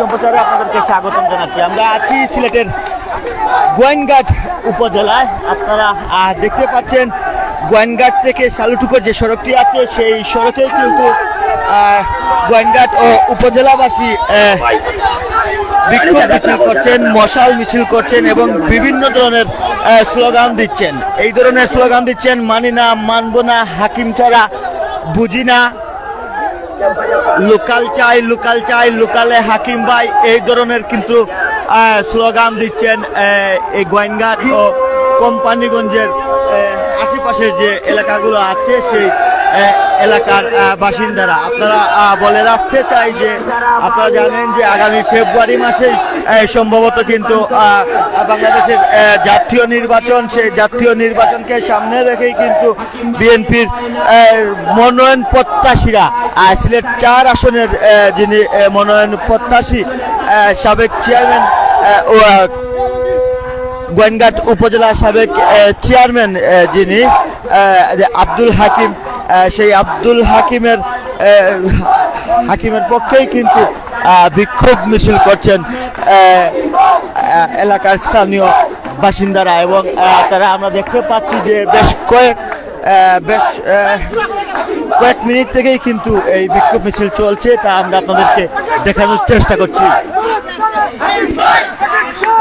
সম্প্রচারে আপনাদেরকে জানাচ্ছি। আমরা আছি সিলেটের গোয়েনঘাট উপজেলায়। আপনারা দেখতে পাচ্ছেন গোয়েনঘাট থেকে শালুটুকুর যে সড়কটি আছে, সেই সড়কে কিন্তু গোয়েনঘাট ও উপজেলাবাসী বিক্ষোভ মিছিল করছেন, মশাল মিছিল করছেন এবং বিভিন্ন ধরনের স্লোগান দিচ্ছেন। এই ধরনের স্লোগান দিচ্ছেন মানি না মানব না, হাকিম ছাড়া বুঝি না। লোকাল চাই লোকাল চাই, লোকালে হাকিম ভাই, এই ধরনের কিন্তু স্লোগান দিচ্ছেন এই গোয়েনঘাট ও কোম্পানিগঞ্জের আশেপাশের যে এলাকাগুলো আছে, সেই এলাকার বাসিন্দারা, আপনারা বলে রাখতে চাই যে, আপনারা জানেন যে আগামী ফেব্রুয়ারি মাসেই সম্ভবত কিন্তু বাংলাদেশের জাতীয় নির্বাচন, সেই জাতীয় নির্বাচনকে সামনে রেখেই কিন্তু বিএনপির মনোনয়ন প্রত্যাশীরা সিলেট চার আসনের যিনি মনোনয়ন প্রত্যাশী সাবেক চেয়ারম্যান গোয়েনঘাট উপজেলা সাবেক চেয়ারম্যান যিনি আব্দুল হাকিম সেই আব্দুল হাকিমের হাকিমের পক্ষেই কিন্তু বিক্ষোভ মিছিল করছেন এলাকার স্থানীয় বাসিন্দারা এবং তারা আমরা দেখতে পাচ্ছি যে বেশ কয়েক বেশ কয়েক মিনিট থেকেই কিন্তু এই বিক্ষোভ মিছিল চলছে। তা আমরা আপনাদেরকে দেখানোর চেষ্টা করছি।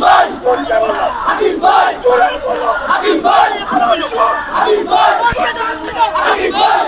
ভাই হাকিম ভাই হাকিম ভাই হাকিম ভাই হাকিম ভাই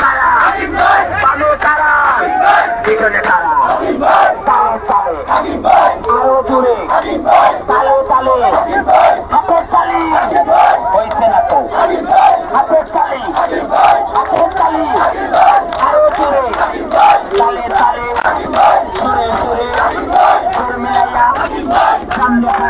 তারা। পাবে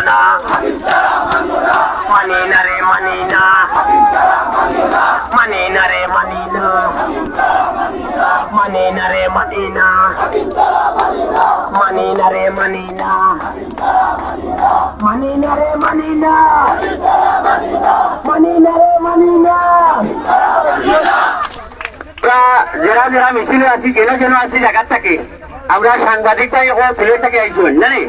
না রে না। না রে না। না রে না। না রে না। না রে না। না রে না। যারা যারা মিছিলে আছি কেন যেন আছি জায়গার থাকে। আমরা সাংবাদিকটাই এখন সিলেট থেকে আইসুন জানি?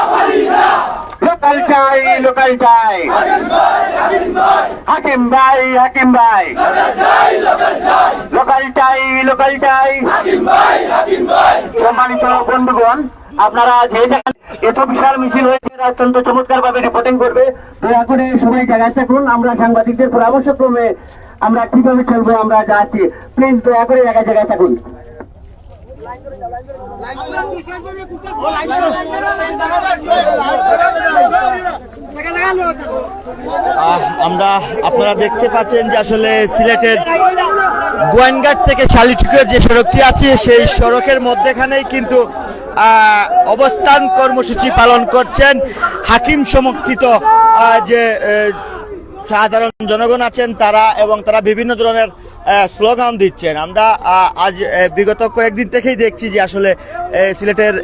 লোকাল চাই। হাকিম ভাই হাকিম ভাই। লোকাল চাই লোকাল চাই। সম্মানিত বন্ধুগণ, আপনারা যে এত বিশাল মিছিল হয়েছে অত্যন্ত চমৎকার ভাবে রিপোর্টিং করবে। দয়া করে সবাই জায়গায় থাকুন, আমরা সাংবাদিকদের পরামর্শ ক্রমে আমরা কীভাবে চলবো আমরা যাচ্ছি। প্লিজ দয়া করে জায়গায় জায়গায় থাকুন। আমরা আপনারা দেখতে পাচ্ছেন যে আসলে সিলেটের গোয়াইনঘাট থেকে শালিটুকের যে সড়কটি আছে, সেই সড়কের মধ্যেখানেই কিন্তু অবস্থান কর্মসূচি পালন করছেন হাকিম সমর্থিত যে সাধারণ জনগণ আছেন তারা এবং তারা বিভিন্ন ধরনের স্লোগান দিচ্ছেন। আমরা আজ বিগত কয়েকদিন থেকেই দেখছি যে আসলে সিলেটের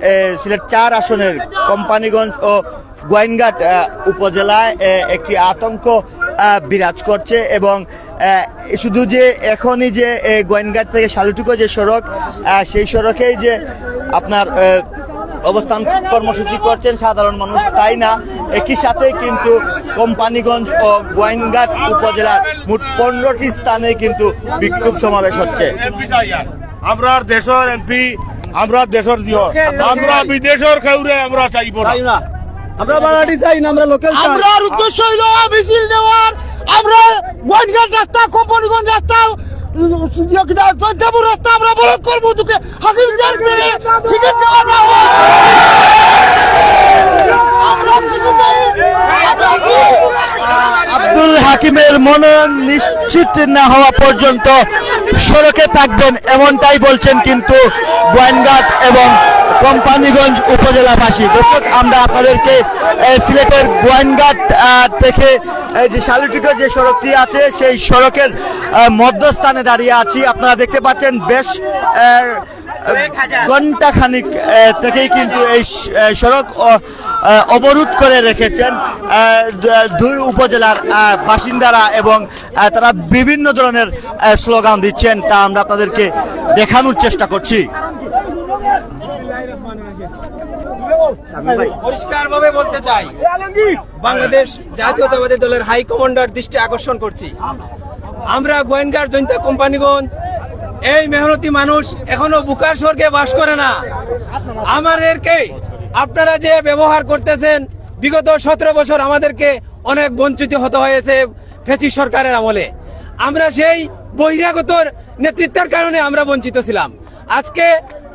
সিলেট চার আসনের কোম্পানিগঞ্জ ও গোয়াইনঘাট উপজেলায় একটি আতঙ্ক বিরাজ করছে এবং শুধু যে এখনই যে গোয়াইনঘাট থেকে শালুটুকো যে সড়ক সেই সড়কেই যে আপনার অবস্থান কর্মসূচি করছেন সাধারণ মানুষ তাই না? একই সাথে কিন্তু কোম্পানিগঞ্জ ও গোয়াইনঘাট উপজেলার মোট পনেরোটি স্থানে কিন্তু বিক্ষোভ সমাবেশ হচ্ছে। আমরা দেশের এমপি আমরা দেশের দিও আমরা বিদেশের খেউরে আমরা চাইব না। আমরা বাঙালি চাই না আমরা লোকাল চাই। আমরা উদ্দেশ্য হইল মিছিল নেওয়ার। আমরা গোয়াইনঘাট রাস্তা কোম্পানিগঞ্জ রাস্তা রাস্তা আমরা বলক করব তোকে হাকিম টিকিট দেওয়া না হয়। আমরা কিছুতেই আমরা- আব্দুল হাকিমের মনোনয়ন নিশ্চিত না হওয়া পর্যন্ত সড়কে থাকবেন এমনটাই বলছেন কিন্তু গোয়াইনঘাট এবং কোম্পানিগঞ্জ উপজেলাবাসী। দর্শক আমরা আপনাদেরকে সিলেটের গোয়াইনঘাট আহ, থেকে যে শালুটিকে যে সড়কটি আছে সেই সড়কের মধ্যস্থানে দাঁড়িয়ে আছি। আপনারা দেখতে পাচ্ছেন বেশ ঘণ্টা খানিক থেকেই কিন্তু এই সড়ক অবরোধ করে রেখেছেন দুই উপজেলার বাসিন্দারা এবং তারা বিভিন্ন ধরনের স্লোগান দিচ্ছেন তা আমরা আপনাদেরকে দেখানোর চেষ্টা করছি। পরিষ্কারভাবে বলতে চাই বাংলাদেশ জাতীয়তাবাদী দলের হাই কমান্ডার দৃষ্টি আকর্ষণ করছি। আমরা গোয়েনগার জৈন্তা কোম্পানিগঞ্জ এই মেহনতি মানুষ এখনও বুকার স্বর্গে বাস করে না। আমাদেরকে আপনারা যে ব্যবহার করতেছেন, বিগত সতেরো বছর আমাদেরকে অনেক বঞ্চিত হতে হয়েছে ফেসি সরকারের আমলে। আমরা সেই বহিরাগতর নেতৃত্বের কারণে আমরা বঞ্চিত ছিলাম। আজকে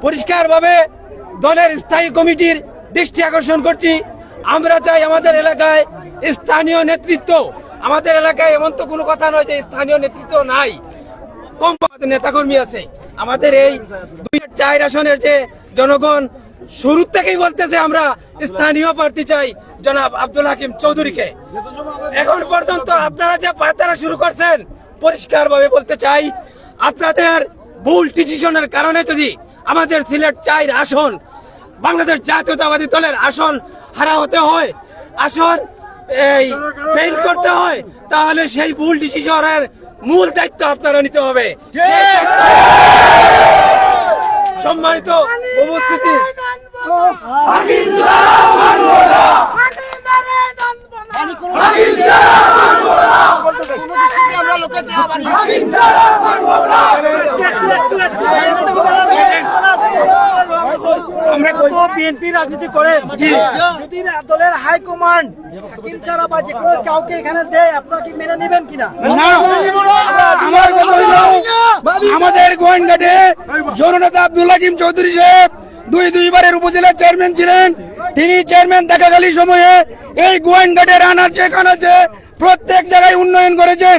পরিষ্কারভাবে দলের স্থায়ী কমিটির দৃষ্টি আকর্ষণ করছি। আমরা চাই আমাদের এলাকায় স্থানীয় নেতৃত্ব। আমাদের এলাকায় এমন তো কোনো কথা নয় যে স্থানীয় নেতৃত্ব নাই। কম নেতাকর্মী আছে। আমাদের এই দুই চার আসনের যে জনগণ শুরু থেকেই বলতেছে আমরা স্থানীয় প্রার্থী চাই, জনাব আব্দুল হাকিম চৌধুরীকে। এখন পর্যন্ত আপনারা যে পাতারা শুরু করছেন পরিষ্কার ভাবে বলতে চাই, আপনাদের ভুল ডিসিশনের কারণে যদি আমাদের সিলেট চার আসন, বাংলাদেশ জাতীয়তাবাদী দলের আসন হারা হতে হয়, আসন এই ফেল করতে হয়, তাহলে সেই ভুল ডিসিশনের মূল দায়িত্ব আপনারা নিতে হবে। সম্মানিত উপস্থিতি আমরা লোকের টাকা বাড়ি আমরা তো বিএনপি রাজনীতি করে। যদি দলের হাইকমান্ড হাকিম ছাড়া বা যে কোনো কাউকে এখানে দেয় আপনারা কি মেনে নেবেন কিনা? আমার কথা হইল আমাদের গোয়েন্দাটে জননেতা আব্দুল হাকিম চৌধুরী সাহেব দুই দুইবারের উপজেলার চেয়ারম্যান ছিলেন। তিনি চেয়ারম্যান থাকাকালী সময়ে, এই গোয়েন্দাটের আনার যেখানে আছে, প্রত্যেক জায়গায় উন্নয়ন করেছেন।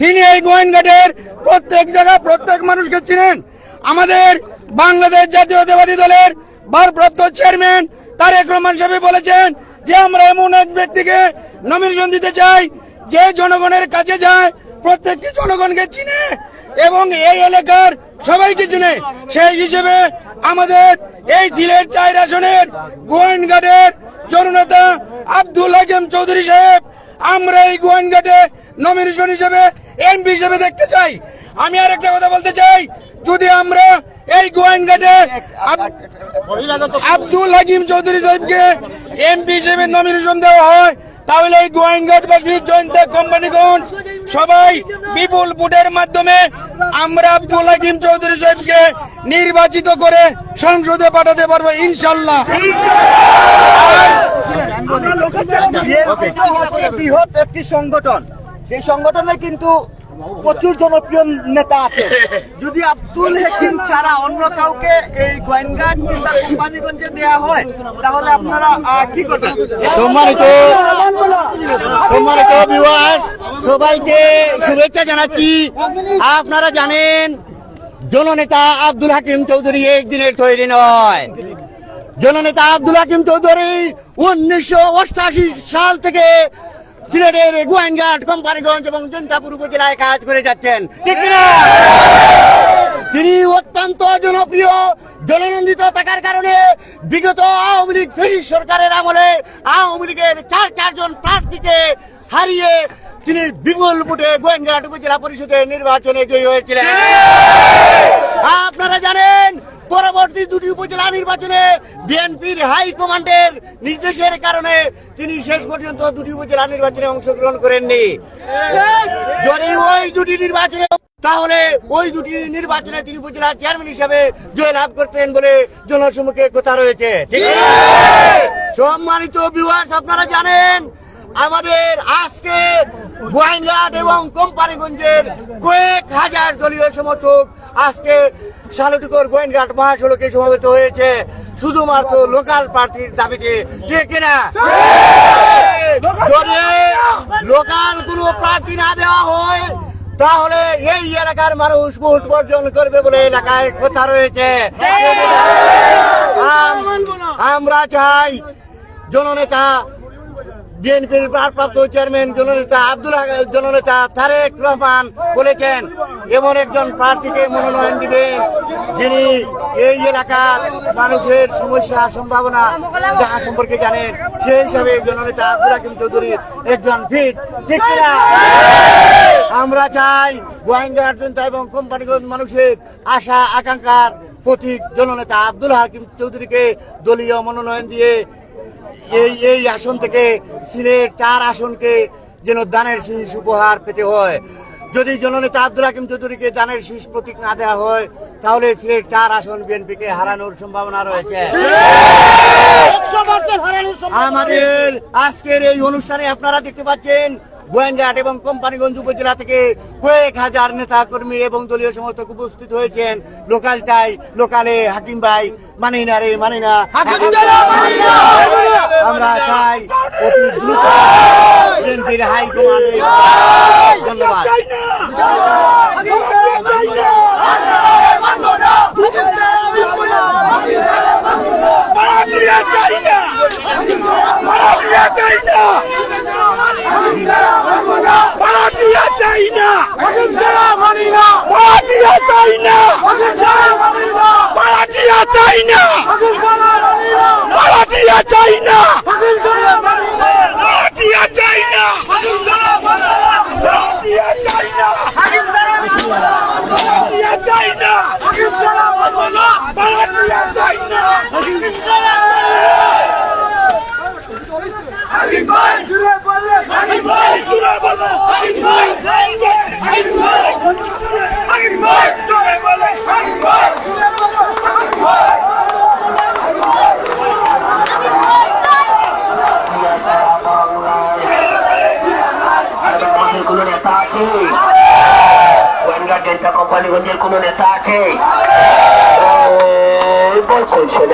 তিনি এই গোয়েন্দাটের প্রত্যেক জায়গা প্রত্যেক মানুষকে চিনেন। আমাদের বাংলাদেশ জাতীয়তাবাদী দলের ভারপ্রাপ্ত চেয়ারম্যান তারেক রহমান সাহেব বলেছেন যে, আমরা এমন এক ব্যক্তিকে নমিনেশন দিতে চাই, যে জনগণের কাছে যায় প্রত্যেকটি জনগণকে চিনে এবং এই এলাকার সবাইকে চিনে। সেই হিসেবে আমাদের এই সিলেট চার আসনের গোয়েনঘাটের জননেতা আব্দুল হাকিম চৌধুরী সাহেব, আমরা এই গোয়েনঘাটে নমিনেশন হিসেবে এমপি হিসেবে দেখতে চাই। আমি আর একটা কথা বলতে চাই, যদি আমরা এই গোয়েনঘাটে আব- আব্দুল হাকিম চৌধুরী সাহেবকে এমপি হিসেবে নমিনেশন দেওয়া হয়। তাহলে এই গোয়েঙ্গাটবাসী জয়ন্ত কোম্পানিগঞ্জ সবাই বিপুল ভোটের মাধ্যমে আমরা আব্দুল হাকিম চৌধুরী সাহেবকে নির্বাচিত করে সংসদে পাঠাতে পারব ইনশাল্লাহ। বৃহৎ একটি সংগঠন। সেই সংগঠনে কিন্তু প্রচুর জনপ্রিয় নেতা আছে। যদি আব্দুল হাকিম ছাড়া অন্য কাউকে এই গোয়েনঘাট কিংবা কোম্পানিগঞ্জে দেওয়া হয়, তাহলে আপনারা কি করবেন? সম্মানিত সম্মানিত বিবাস সবাইকে শুভেচ্ছা জানাচ্ছি। আপনারা জানেন, জননেতা আব্দুল হাকিম চৌধুরী একদিনের তৈরি নয়। জননেতা আব্দুল হাকিম চৌধুরী উনিশশো সাল থেকে সিলেটের গোয়েনঘাট, কোম্পানিগঞ্জ এবং জনতাপুর উপজেলায় কাজ করে যাচ্ছেন। ঠিক না তিনি অত্যন্ত জনপ্রিয়, জননন্দিত থাকার কারণে বিগত আওয়ামী লীগ সরকারের আমলে আওয়ামী লীগের চার চারজন প্রার্থীকে হারিয়ে তিনি বিপুল ভোটে গোয়েন্দাট উপজেলা পরিষদের নির্বাচনে জয়ী হয়েছিলেন। আপনারা জানেন পরবর্তী দুটি উপজেলা নির্বাচনে বিএনপির হাই কমান্ডের নির্দেশের কারণে তিনি শেষ পর্যন্ত দুটি উপজেলা নির্বাচনে অংশগ্রহণ করেননি। যদি ওই দুটি নির্বাচনে তাহলে ওই দুটি নির্বাচনে তিনি উপজেলা চেয়ারম্যান হিসাবে জয়লাভ করতেন বলে জনসম্মুখে কথা রয়েছে। সম্মানিত ভিউয়ার্স আপনারা জানেন আমাদের আজকে গোয়াইনঘাট এবং কোম্পানিগঞ্জের কয়েক হাজার দলীয় সমর্থক আজকে শালুটিকর গোয়েনঘাট মহাসড়কে সমাবেত হয়েছে। শুধুমাত্র লোকাল প্রার্থীর দাবিতে ঠিক কিনা? যদি লোকাল কোনো প্রার্থী না দেওয়া হয় তাহলে এই এলাকার মানুষ ভোট বর্জন করবে বলে এলাকায় কথা রয়েছে। আমরা চাই জননেতা বিএনপির ভারপ্রাপ্ত চেয়ারম্যান জননেতা আব্দুল জননেতা তারেক রহমান বলেছেন, এমন একজন প্রার্থীকে মনোনয়ন দিবেন যিনি এই এলাকার মানুষের সমস্যা, সম্ভাবনা যাহা সম্পর্কে জানেন, সেই হিসাবে জননেতা আব্দুল হাকিম চৌধুরী একজন ফিট ঠিক কিনা? আমরা চাই গোয়েঙ্গার জনতা এবং কোম্পানিগঞ্জ মানুষের আশা, আকাঙ্ক্ষার প্রতীক জননেতা আব্দুল হাকিম চৌধুরীকে দলীয় মনোনয়ন দিয়ে এই এই আসন থেকে সিলেট চার আসনকে যেন দানের শীষ উপহার পেতে হয়। যদি জননেতা আব্দুল হাকিম চৌধুরীকে দানের শীষ প্রতীক না দেওয়া হয় তাহলে সিলেট চার আসন বিএনপিকে হারানোর সম্ভাবনা রয়েছে। আমাদের আজকের এই অনুষ্ঠানে আপনারা দেখতে পাচ্ছেন গোয়েন্দাহাট এবং কোম্পানিগঞ্জ উপজেলা থেকে কয়েক হাজার নেতা কর্মী এবং দলীয় সমর্থক উপস্থিত হয়েছেন। লোকাল চাই লোকালে হাকিম ভাই মানি না রে মানি না আমরা চাই অতি দ্রুত ধন্যবাদ। দিয়া চাই না। ছাড়া মানি না। মা দিয়া চাই না। ছাড়া মানি না মারা চাই না মারা দিয়া চাই না। মারা দিয়া চাই না। কোন নেতা আছে ওই বল করছে